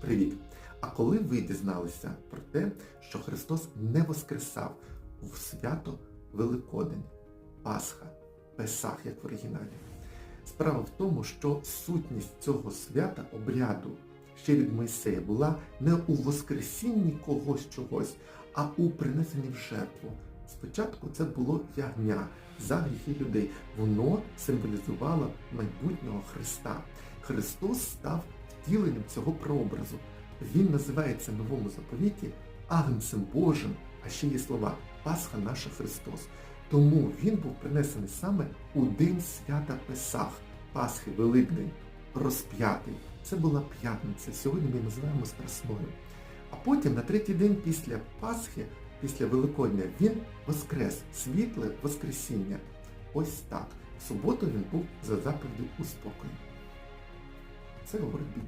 Привіт! А коли ви дізналися про те, що Христос не воскресав в свято Великодень, Пасха, Песах, як в оригіналі? Справа в тому, що сутність цього свята, обряду ще від Мойсея була не у воскресінні когось чогось, а у принесенні в жертву. Спочатку це було ягня за гріхи людей. Воно символізувало майбутнього Христа. Христос став втіленням цього прообразу. Він називається в новому заповіті Агнцем Божим, а ще є слова Пасха наша Христос. Тому він був принесений саме у день свята Песах, Пасхи, Великдень, розп'ятий. Це була п'ятниця. Сьогодні ми називаємо Страсною. А потім на третій день після Пасхи, після Великодня, він воскрес, світле Воскресіння. Ось так. В суботу він був за заповіддю у спокої. Це говорить Біблія.